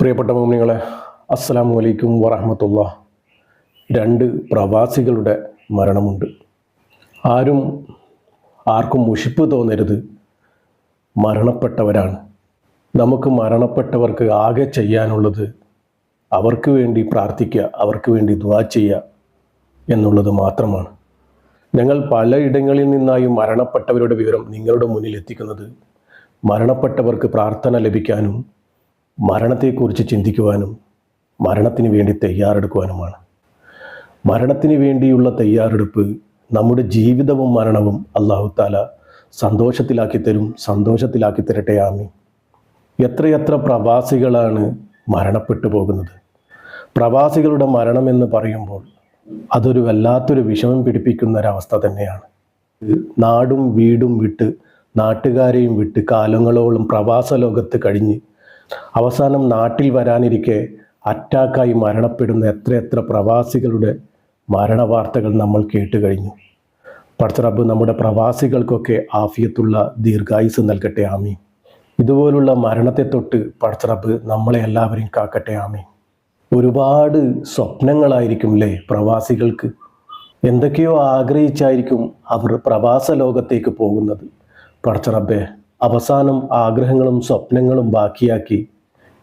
പ്രിയപ്പെട്ട മോമിനികളെ അസ്സലാമു അലൈക്കും വറഹമത്തുള്ള. രണ്ട് പ്രവാസികളുടെ മരണമുണ്ട്. ആരും ആർക്കും മുഷിപ്പ് തോന്നരുത്. മരണപ്പെട്ടവരാണ്. നമുക്ക് മരണപ്പെട്ടവർക്ക് ആകെ ചെയ്യാനുള്ളത് അവർക്ക് വേണ്ടി പ്രാർത്ഥിക്കുക അവർക്ക് വേണ്ടി ദ്വാ ചെയ്യുക എന്നുള്ളത് മാത്രമാണ്. ഞങ്ങൾ പലയിടങ്ങളിൽ നിന്നായി മരണപ്പെട്ടവരുടെ വിവരം നിങ്ങളുടെ മുന്നിൽ എത്തിക്കുന്നത് മരണപ്പെട്ടവർക്ക് പ്രാർത്ഥന ലഭിക്കാനും മരണത്തെക്കുറിച്ച് ചിന്തിക്കുവാനും മരണത്തിന് വേണ്ടി തയ്യാറെടുക്കുവാനുമാണ്. മരണത്തിന് വേണ്ടിയുള്ള തയ്യാറെടുപ്പ് നമ്മുടെ ജീവിതവും മരണവും അള്ളാഹു താല സന്തോഷത്തിലാക്കി തരും സന്തോഷത്തിലാക്കി തരട്ടെ ആമി എത്രയെത്ര പ്രവാസികളാണ് മരണപ്പെട്ടു പോകുന്നത്. പ്രവാസികളുടെ മരണം എന്ന് പറയുമ്പോൾ അതൊരു വല്ലാത്തൊരു വിഷമം പിടിപ്പിക്കുന്ന ഒരവസ്ഥ തന്നെയാണ്. നാടും വീടും വിട്ട് നാട്ടുകാരെയും വിട്ട് കാലങ്ങളോളം പ്രവാസ ലോകത്ത് കഴിഞ്ഞ് അവസാനം നാട്ടിൽ വരാനിരിക്കെ അറ്റാക്കായി മരണപ്പെടുന്ന എത്രയെത്ര പ്രവാസികളുടെ മരണവാർത്തകൾ നമ്മൾ കേട്ട് കഴിഞ്ഞു പടച്ചറബ് നമ്മുടെ പ്രവാസികൾക്കൊക്കെ ആഫിയത്തുള്ള ദീർഘായുസ് നൽകട്ടെ ആമീൻ. ഇതുപോലുള്ള മരണത്തെ തൊട്ട് പടച്ചറബ് നമ്മളെ എല്ലാവരെയും കാക്കട്ടെ ആമീൻ. ഒരുപാട് സ്വപ്നങ്ങളായിരിക്കും അല്ലേ പ്രവാസികൾക്ക്? എന്തൊക്കെയോ ആഗ്രഹിച്ചായിരിക്കും അവർ പ്രവാസ ലോകത്തേക്ക് പോകുന്നത്. പടച്ചറബെ അവസാനം ആഗ്രഹങ്ങളും സ്വപ്നങ്ങളും ബാക്കിയാക്കി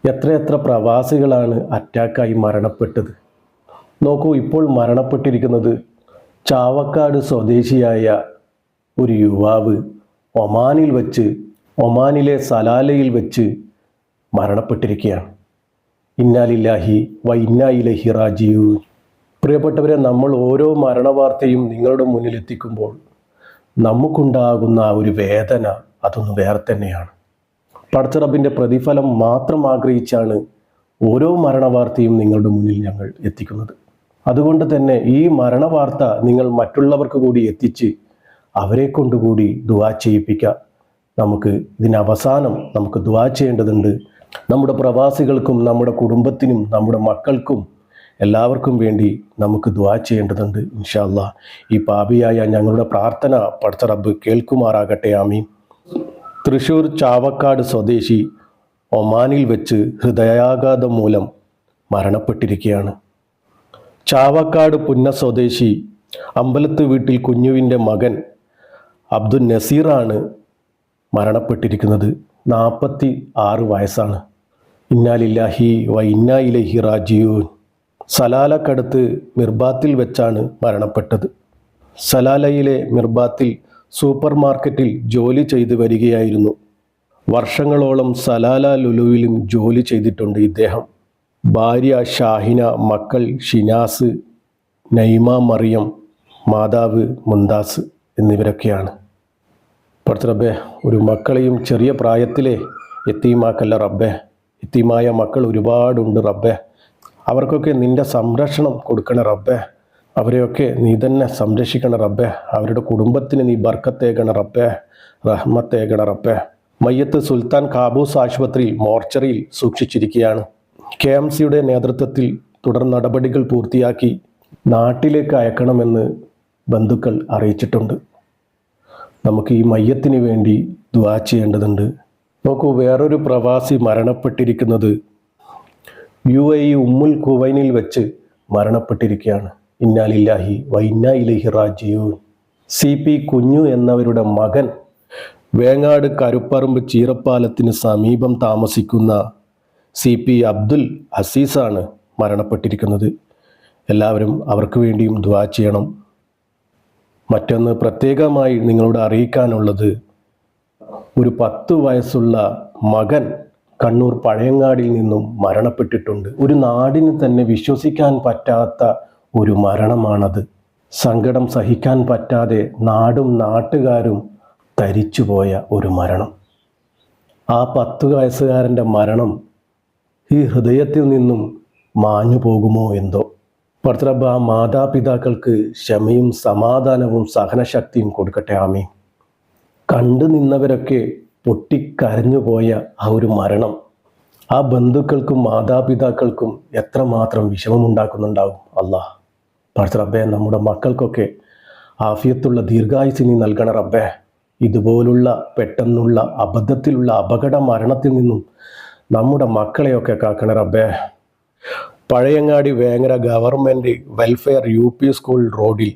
എത്രയെത്ര പ്രവാസികളാണ് അറ്റാക്കായി മരണപ്പെട്ടത്. നോക്കൂ ഇപ്പോൾ മരണപ്പെട്ടിരിക്കുന്നത് ചാവക്കാട് സ്വദേശിയായ ഒരു യുവാവ് ഒമാനിൽ വച്ച് ഒമാനിലെ സലാലയിൽ വച്ച് മരണപ്പെട്ടിരിക്കുകയാണ്. ഇന്നാലില്ലാഹി വ ഇന്നായിലഹി റാജിയു പ്രിയപ്പെട്ടവരെ നമ്മൾ ഓരോ മരണവാർത്തയും നിങ്ങളുടെ മുന്നിലെത്തിക്കുമ്പോൾ നമുക്കുണ്ടാകുന്ന ആ ഒരു വേദന അതൊന്ന് വേറെ തന്നെയാണ്. പടച്ചറബിന്റെ പ്രതിഫലം മാത്രം ആഗ്രഹിച്ചാണ് ഓരോ മരണവാർത്തയും നിങ്ങളുടെ മുന്നിൽ ഞങ്ങൾ എത്തിക്കുന്നത്. അതുകൊണ്ട് തന്നെ ഈ മരണവാർത്ത നിങ്ങൾ മറ്റുള്ളവർക്ക് കൂടി എത്തിച്ച് അവരെ കൊണ്ടുകൂടി ദുവാ ചെയ്യിപ്പിക്കുക. നമുക്ക് ഇതിന് അവസാനം നമുക്ക് ദുവാ ചെയ്യേണ്ടതുണ്ട്. നമ്മുടെ പ്രവാസികൾക്കും നമ്മുടെ കുടുംബത്തിനും നമ്മുടെ മക്കൾക്കും എല്ലാവർക്കും വേണ്ടി നമുക്ക് ദുവാ ചെയ്യേണ്ടതുണ്ട് ഇൻഷാല്ല ഈ പാപിയായ ഞങ്ങളുടെ പ്രാർത്ഥന പടച്ച റബ്ബ് കേൾക്കുമാറാകട്ടെ. ആമീൻ. തൃശൂർ ചാവക്കാട് സ്വദേശി ഒമാനിൽ വെച്ച് ഹൃദയാഘാതം മൂലം മരണപ്പെട്ടിരിക്കുകയാണ്. ചാവക്കാട് പുന്ന സ്വദേശി അമ്പലത്ത് വീട്ടിൽ കുഞ്ഞുവിന്റെ മകൻ അബ്ദുൽ നസീറാണ് മരണപ്പെട്ടിരിക്കുന്നത്. നാൽപ്പത്തി ആറ് വയസ്സാണ്. ഇന്നാലില്ലാഹി വ ഇന്നാ ഇലഹി റാജീവൻ സലാലക്കടുത്ത് മിർബാത്തിൽ വെച്ചാണ് മരണപ്പെട്ടത്. സലാലയിലെ മിർബാത്തിൽ സൂപ്പർ മാർക്കറ്റിൽ ജോലി ചെയ്തു വരികയായിരുന്നു. വർഷങ്ങളോളം സലാല ലുലുവിലും ജോലി ചെയ്തിട്ടുണ്ട് ഇദ്ദേഹം. ഭാര്യ ഷാഹിന മക്കൾ ഷിനാസ് നൈമ മറിയം മാതാവ് മുന്താസ് എന്നിവരൊക്കെയാണ്. റബ്ബേ ഒരു മക്കളെയും ചെറിയ പ്രായത്തിലെ എത്തീമാക്കല്ല റബ്ബെ. എത്തീമായ മക്കൾ ഒരുപാടുണ്ട് റബ്ബെ. അവർക്കൊക്കെ നിന്റെ സംരക്ഷണം കൊടുക്കണേ റബ്ബേ. അവരെയൊക്കെ നീ തന്നെ സംരക്ഷിക്കണ റബ്ബെ. അവരുടെ കുടുംബത്തിന് നീ ബർക്കത്തേകണ റബ്ബെ. റഹ്മത്തേകണ റബ്ബെ. മയ്യത്ത് സുൽത്താൻ കാബൂസ് ആശുപത്രിയിൽ മോർച്ചറിയിൽ സൂക്ഷിച്ചിരിക്കുകയാണ്. കെ എം സിയുടെ നേതൃത്വത്തിൽ തുടർ നടപടികൾ പൂർത്തിയാക്കി നാട്ടിലേക്ക് അയക്കണമെന്ന് ബന്ധുക്കൾ അറിയിച്ചിട്ടുണ്ട്. നമുക്ക് ഈ മയ്യത്തിന് വേണ്ടി ദുവാ ചെയ്യേണ്ടതുണ്ട്. നോക്കൂ വേറൊരു പ്രവാസി മരണപ്പെട്ടിരിക്കുന്നത് യു എ ഉമ്മുൽ കുവൈനിൽ വെച്ച് മരണപ്പെട്ടിരിക്കുകയാണ്. ഇന്നാലില്ലാഹി വൈന്ന ഇലഹി റാജിയൂൻ സി പി കുഞ്ഞു എന്നവരുടെ മകൻ വേങ്ങാട് കരുപ്പറമ്പ് ചീറപ്പാലത്തിന് സമീപം താമസിക്കുന്ന സി പി അബ്ദുൽ അസീസാണ് മരണപ്പെട്ടിരിക്കുന്നത്. എല്ലാവരും അവർക്ക് വേണ്ടിയും ദ്വാ ചെയ്യണം. മറ്റൊന്ന് പ്രത്യേകമായി നിങ്ങളോട് അറിയിക്കാനുള്ളത് ഒരു പത്ത് വയസ്സുള്ള മകൻ കണ്ണൂർ പഴയങ്ങാടിൽ നിന്നും മരണപ്പെട്ടിട്ടുണ്ട്. ഒരു നാടിന് തന്നെ വിശ്വസിക്കാൻ പറ്റാത്ത ഒരു മരണമാണത്. സങ്കടം സഹിക്കാൻ പറ്റാതെ നാടും നാട്ടുകാരും തരിച്ചുപോയ ഒരു മരണം. ആ പത്തു വയസ്സുകാരന്റെ മരണം ഈ ഹൃദയത്തിൽ നിന്നും മാഞ്ഞു പോകുമോ എന്തോ? പർത്തറബ് മാതാപിതാക്കൾക്ക് ക്ഷമയും സമാധാനവും സഹനശക്തിയും കൊടുക്കട്ടെ ആമീൻ. കണ്ടു നിന്നവരൊക്കെ പൊട്ടിക്കരഞ്ഞുപോയ ആ ഒരു മരണം ആ ബന്ധുക്കൾക്കും മാതാപിതാക്കൾക്കും എത്രമാത്രം വിഷമമുണ്ടാക്കുന്നുണ്ടാവും? അള്ളാഹ്. റബ്ബെ നമ്മുടെ മക്കൾക്കൊക്കെ ആഫിയത്തുള്ള ദീർഘായുസിനി നൽകണ റബ്ബേ. ഇതുപോലുള്ള പെട്ടെന്നുള്ള അബദ്ധത്തിലുള്ള അപകട മരണത്തിൽ നിന്നും നമ്മുടെ മക്കളെയൊക്കെ കാക്കണ റബ്ബേ. Pazhayangadi Vengara government welfare U P school റോഡിൽ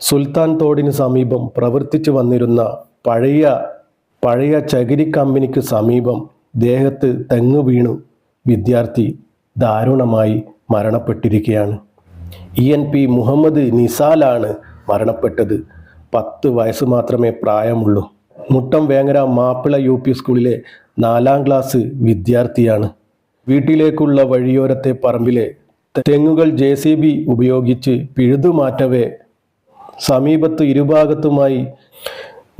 സുൽത്താൻ തോടിന് സമീപം പ്രവർത്തിച്ചു വന്നിരുന്ന പഴയ പഴയ ചകിരി കമ്പനിക്ക് സമീപം ദേഹത്ത് തെങ്ങ് വീണു. വിദ്യാർത്ഥി ദാരുണമായി മരണപ്പെട്ടിരിക്കുകയാണ്. ഇ എൻ പി മുഹമ്മദ് നിസാലാണ് മരണപ്പെട്ടത്. പത്ത് വയസ്സ് മാത്രമേ പ്രായമുള്ളൂ. മുട്ടം വേങ്ങര മാപ്പിള യു പി സ്കൂളിലെ നാലാം ക്ലാസ് വിദ്യാർത്ഥിയാണ്. വീട്ടിലേക്കുള്ള വഴിയോരത്തെ പറമ്പിലെ തെങ്ങുകൾ ജെ സി ബി ഉപയോഗിച്ച് പിഴുതുമാറ്റവേ സമീപത്ത് ഇരുഭാഗത്തുമായി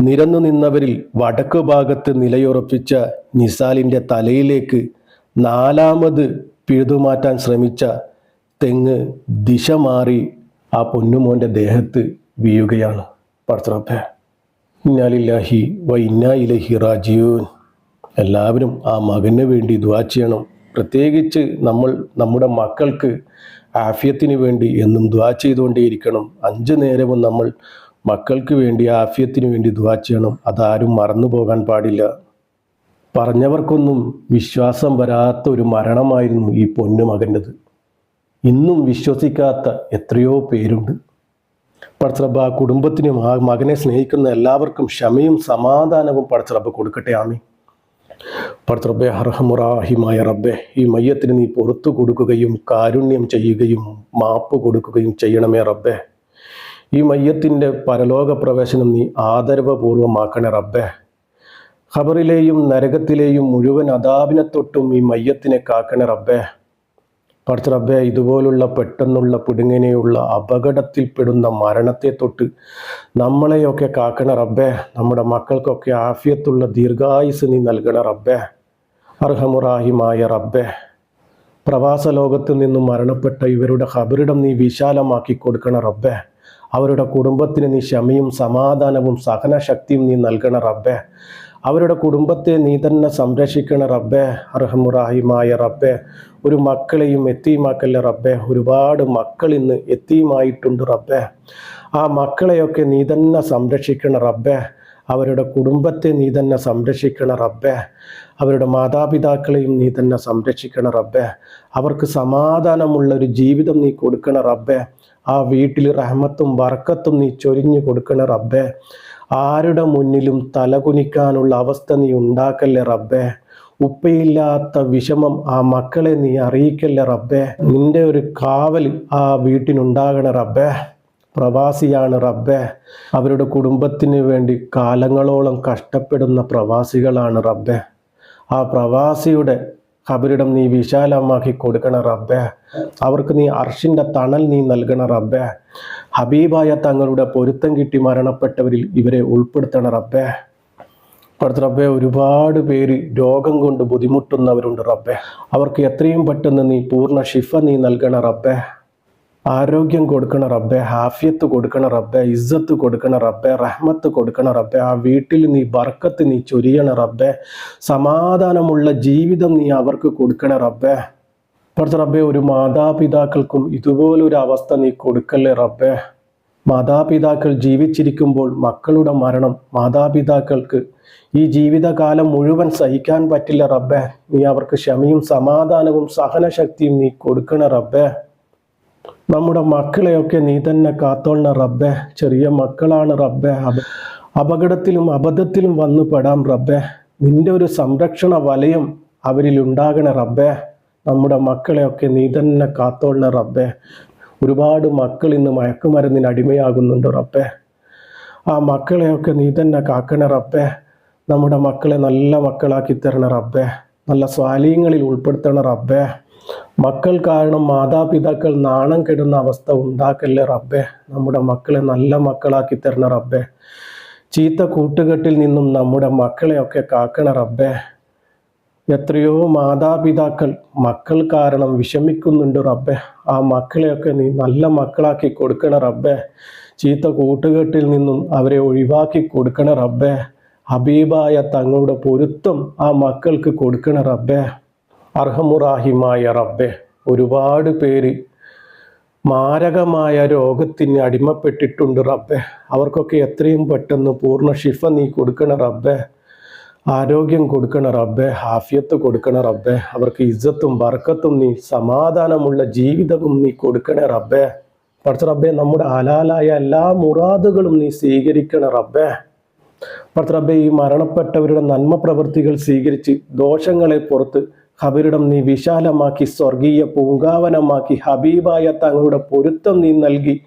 നിരന്നു നിന്നവരിൽ വടക്കു ഭാഗത്ത് നിലയുറപ്പിച്ച നിസാലിന്റെ തലയിലേക്ക് നാലാമത് പിഴുതുമാറ്റാൻ ശ്രമിച്ച തെങ്ങ് ദിശ മാറി ആ പൊന്നുമോന്റെ ദേഹത്ത് വീഴുകയാണ്. പർത്തറപ്പേ ഇന്നാലില്ലാഹി വ റാജീവൻ എല്ലാവരും ആ മകന് വേണ്ടി ദുവാ ചെയ്യണം. പ്രത്യേകിച്ച് നമ്മൾ നമ്മുടെ മക്കൾക്ക് ആഫ്യത്തിന് വേണ്ടി എന്നും ദുവാ ചെയ്തുകൊണ്ടേയിരിക്കണം. അഞ്ച് നേരവും നമ്മൾ മക്കൾക്ക് വേണ്ടി ആഫ്യത്തിന് വേണ്ടി ദുവാ ചെയ്യണം. അതാരും മറന്നു പോകാൻ പാടില്ല. പറഞ്ഞവർക്കൊന്നും വിശ്വാസം വരാത്ത ഒരു മരണമായിരുന്നു ഈ പൊന്നു മകന്റെത് ഇന്നും വിശ്വസിക്കാത്ത എത്രയോ പേരുണ്ട്. പടച്ചറബ് കുടുംബത്തിനും ആ മകനെ സ്നേഹിക്കുന്ന എല്ലാവർക്കും ക്ഷമയും സമാധാനവും പടച്ചറബ് കൊടുക്കട്ടെ ആമി പടച്ചറബെ അർഹമുറാഹിമായ റബ്ബെ ഈ മയ്യത്തിന് നീ പുറത്തു കൊടുക്കുകയും കാരുണ്യം ചെയ്യുകയും മാപ്പ് കൊടുക്കുകയും ചെയ്യണമേ റബ്ബെ. ഈ മയ്യത്തിന്റെ പരലോക പ്രവേശനം നീ ആദരവപൂർവമാക്കണേ റബ്ബെ. ഖബറിലെയും നരകത്തിലെയും മുഴുവൻ അതാപിനെ തൊട്ടും ഈ മയ്യത്തിനെ കാക്കണേ റബ്ബെ. പഠിച്ച റബ്ബെ ഇതുപോലുള്ള പെട്ടെന്നുള്ള പിടുങ്ങനെയുള്ള അപകടത്തിൽപ്പെടുന്ന മരണത്തെ തൊട്ട് നമ്മളെയൊക്കെ കാക്കണ റബ്ബെ നമ്മുടെ മക്കൾക്കൊക്കെ ആഫിയത്തുള്ള ദീർഘായുസ് നീ നൽകണ റബ്ബെ അർഹമുറാഹിമായ റബ്ബെ. പ്രവാസ ലോകത്ത് നിന്നും മരണപ്പെട്ട ഇവരുടെ ഖബറിടം നീ വിശാലമാക്കി കൊടുക്കണ റബ്ബെ. അവരുടെ കുടുംബത്തിന് നീ ക്ഷമയും സമാധാനവും സഹനശക്തിയും നീ നൽകണ റബ്ബെ. അവരുടെ കുടുംബത്തെ നീ തന്നെ സംരക്ഷിക്കണ റബ്ബെ അർഹമുറാഹിമായ റബ്ബെ. ഒരു മക്കളെയും എത്തിയുമാക്കല്ല റബ്ബെ. ഒരുപാട് മക്കൾ ഇന്ന് എത്തിയുമായിട്ടുണ്ട് റബ്ബെ. ആ മക്കളെയൊക്കെ നീ തന്നെ സംരക്ഷിക്കണ റബ്ബെ. അവരുടെ കുടുംബത്തെ നീ തന്നെ സംരക്ഷിക്കണ റബ്ബെ. അവരുടെ മാതാപിതാക്കളെയും നീ തന്നെ സംരക്ഷിക്കണ റബ്ബെ. അവർക്ക് സമാധാനമുള്ള ഒരു ജീവിതം നീ കൊടുക്കണ റബ്ബെ. ആ വീട്ടിൽ റഹ്മത്തും ബർക്കത്തും നീ ചൊരിഞ്ഞു കൊടുക്കണ റബ്ബെ. ആരുടെ മുന്നിലും തലകുനിക്കാനുള്ള അവസ്ഥ നീ ഉണ്ടാക്കല്ലേ റബ്ബേ? ഉപ്പയില്ലാത്ത വിഷമം ആ മക്കളെ നീ അറിയിക്കല്ലേ റബ്ബേ? നിന്റെ ഒരു കാവൽ ആ വീട്ടിനുണ്ടാകണ റബ്ബേ. പ്രവാസിയാണ് റബ്ബേ. അവരുടെ കുടുംബത്തിന് വേണ്ടി കാലങ്ങളോളം കഷ്ടപ്പെടുന്ന പ്രവാസികളാണ് റബ്ബേ. ആ പ്രവാസിയുടെ ഖബറിടം നീ വിശാലമാക്കി കൊടുക്കണ റബ്ബേ. അവർക്ക് നീ അർഷിന്റെ തണൽ നീ നൽകണ റബ്ബേ. ഹബീബായ തങ്ങളുടെ പൊരുത്തം കിട്ടി മരണപ്പെട്ടവരിൽ ഇവരെ ഉൾപ്പെടുത്തണ റബ്ബേ. അടുത്ത റബ്ബെ ഒരുപാട് പേര് രോഗം കൊണ്ട് ബുദ്ധിമുട്ടുന്നവരുണ്ട് റബ്ബെ. അവർക്ക് എത്രയും പെട്ടെന്ന് നീ പൂർണ ഷിഫ നീ നൽകണ റബ്ബെ. ആരോഗ്യം കൊടുക്കണ റബ്ബെ ഹാഫിയത്ത് കൊടുക്കണ റബ്ബെ ഇസ്സത്ത് കൊടുക്കണ റബ്ബെ റഹ്മത്ത് കൊടുക്കണ റബ്ബെ ആ വീട്ടിൽ നീ ബർക്കത്ത് നീ ചൊരിയണ റബ്ബെ സമാധാനമുള്ള ജീവിതം നീ അവർക്ക് കൊടുക്കണ റബ്ബെ. പറഞ്ഞ റബ്ബെ ഒരു മാതാപിതാക്കൾക്കും ഇതുപോലൊരു അവസ്ഥ നീ കൊടുക്കല്ലേ റബ്ബെ. മാതാപിതാക്കൾ ജീവിച്ചിരിക്കുമ്പോൾ മക്കളുടെ മരണം മാതാപിതാക്കൾക്ക് ഈ ജീവിതകാലം മുഴുവൻ സഹിക്കാൻ പറ്റില്ല റബ്ബെ. നീ അവർക്ക് ക്ഷമയും സമാധാനവും സഹനശക്തിയും നീ കൊടുക്കണ റബ്ബെ. നമ്മുടെ മക്കളെയൊക്കെ നീ തന്നെ കാത്തോളണ റബ്ബെ. ചെറിയ മക്കളാണ് റബ്ബെ. അപ അപകടത്തിലും അബദ്ധത്തിലും വന്നു പെടാം റബ്ബെ. നിന്റെ ഒരു സംരക്ഷണ വലയം അവരിൽ ഉണ്ടാകണ റബ്ബെ. നമ്മുടെ മക്കളെയൊക്കെ നീ തന്നെ കാത്തോളണ റബ്ബെ. ഒരുപാട് മക്കൾ ഇന്ന് മയക്കുമരുന്നിന് അടിമയാകുന്നുണ്ട് റബ്ബെ. ആ മക്കളെയൊക്കെ നീ തന്നെ കാക്കണ റബ്ബെ. നമ്മുടെ മക്കളെ നല്ല മക്കളാക്കി തരണ റബ്ബെ. നല്ല സ്വാലീയങ്ങളിൽ ഉൾപ്പെടുത്തണ റബ്ബെ. മക്കൾ കാരണം മാതാപിതാക്കൾ നാണം കെടുന്ന അവസ്ഥ ഉണ്ടാക്കല്ലേ റബ്ബെ. നമ്മുടെ മക്കളെ നല്ല മക്കളാക്കി തരണ റബ്ബെ. ചീത്ത കൂട്ടുകെട്ടിൽ നിന്നും നമ്മുടെ മക്കളെയൊക്കെ കാക്കണ റബ്ബെ. എത്രയോ മാതാപിതാക്കൾ മക്കൾ കാരണം വിഷമിക്കുന്നുണ്ട് റബ്ബെ. ആ മക്കളെയൊക്കെ നീ നല്ല മക്കളാക്കി കൊടുക്കണ റബ്ബെ. ചീത്ത കൂട്ടുകെട്ടിൽ നിന്നും അവരെ ഒഴിവാക്കി കൊടുക്കണ റബ്ബെ. ഹബീബായ തങ്ങളുടെ പൊരുത്തം ആ മക്കൾക്ക് കൊടുക്കണ റബ്ബെ. അർഹമുറാഹിമായ റബ്ബെ ഒരുപാട് പേര് മാരകമായ രോഗത്തിന് അടിമപ്പെട്ടിട്ടുണ്ട് റബ്ബെ. അവർക്കൊക്കെ എത്രയും പെട്ടെന്ന് പൂർണ ഷിഫ നീ കൊടുക്കണ റബ്ബെ. ആരോഗ്യം കൊടുക്കണ റബ്ബെ ഹാഫിയത്ത് കൊടുക്കണ റബ്ബെ. അവർക്ക് ഇജ്ജത്തും വർക്കത്തും നീ സമാധാനമുള്ള ജീവിതവും നീ കൊടുക്കണേ റബ്ബെ. പഠിച്ച റബ്ബെ നമ്മുടെ ഹലാലായ എല്ലാ മുറാദുകളും നീ സ്വീകരിക്കണ റബ്ബെ. പഠിച്ച റബ്ബെ ഈ മരണപ്പെട്ടവരുടെ നന്മ പ്രവൃത്തികൾ സ്വീകരിച്ച് ദോഷങ്ങളെ പുറത്ത് ഹബിരിടം നീ വിശാലമാക്കി സ്വർഗീയ പൂങ്കാവനമാക്കി ഹബീബായ തങ്ങളുടെ പൊരുത്തം നീ നൽകി.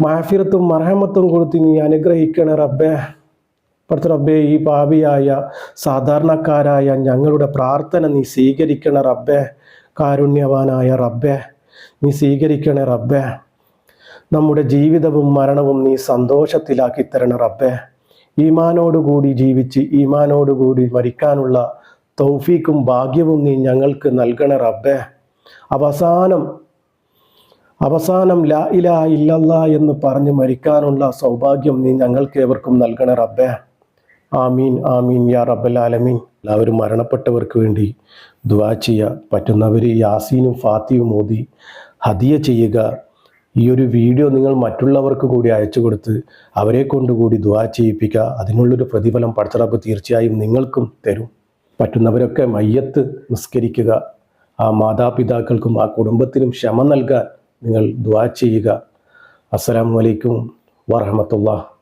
മാഫിറത്തും മറഹമത്തും കൊടുത്ത് നീ അനുഗ്രഹിക്കണ റബ്ബെ. പുറത്ത് റബ്ബേ ഈ പാപിയായ സാധാരണക്കാരായ ഞങ്ങളുടെ പ്രാർത്ഥന നീ സ്വീകരിക്കണ റബ്ബെ. കാരുണ്യവാനായ റബ്ബെ നീ സ്വീകരിക്കണ റബ്ബെ. നമ്മുടെ ജീവിതവും മരണവും നീ സന്തോഷത്തിലാക്കി തരണ റബ്ബെ. ഈമാനോടുകൂടി ജീവിച്ച് ഈമാനോടുകൂടി മരിക്കാനുള്ള തൗഫീക്കും ഭാഗ്യവും നീ ഞങ്ങൾക്ക് നൽകണ റബ്ബേ. അവസാനം അവസാനം ലാ ഇലാ ഇല്ലല്ല എന്ന് പറഞ്ഞ് മരിക്കാനുള്ള സൗഭാഗ്യം നീ ഞങ്ങൾക്ക് ഏവർക്കും നൽകണ റബ്ബേ. ആമീൻ ആമീൻ യാ റബ്ബലാലമീൻ എല്ലാവരും മരണപ്പെട്ടവർക്ക് വേണ്ടി ദുവാ ചെയ്യുക പറ്റുന്നവർ യാസീനും ഫാത്തിയും ഓതി ഹദിയ ചെയ്യുക. ഈ ഒരു വീഡിയോ നിങ്ങൾ മറ്റുള്ളവർക്ക് കൂടി അയച്ചു കൊടുത്ത് അവരെ കൊണ്ടുകൂടി ദുവാ ചെയ്യിപ്പിക്കുക. അതിനുള്ളൊരു പ്രതിഫലം പഠിച്ചറപ്പ് തീർച്ചയായും നിങ്ങൾക്കും തരും. പറ്റുന്നവരൊക്കെ മയ്യത്ത് നിസ്കരിക്കുക ആ മാതാപിതാക്കൾക്കും ആ കുടുംബത്തിനും ക്ഷമ നൽകാൻ നിങ്ങൾ ദ്വാ ചെയ്യുക. അസ്സലാമു അലൈക്കും വറഹമത്തുള്ള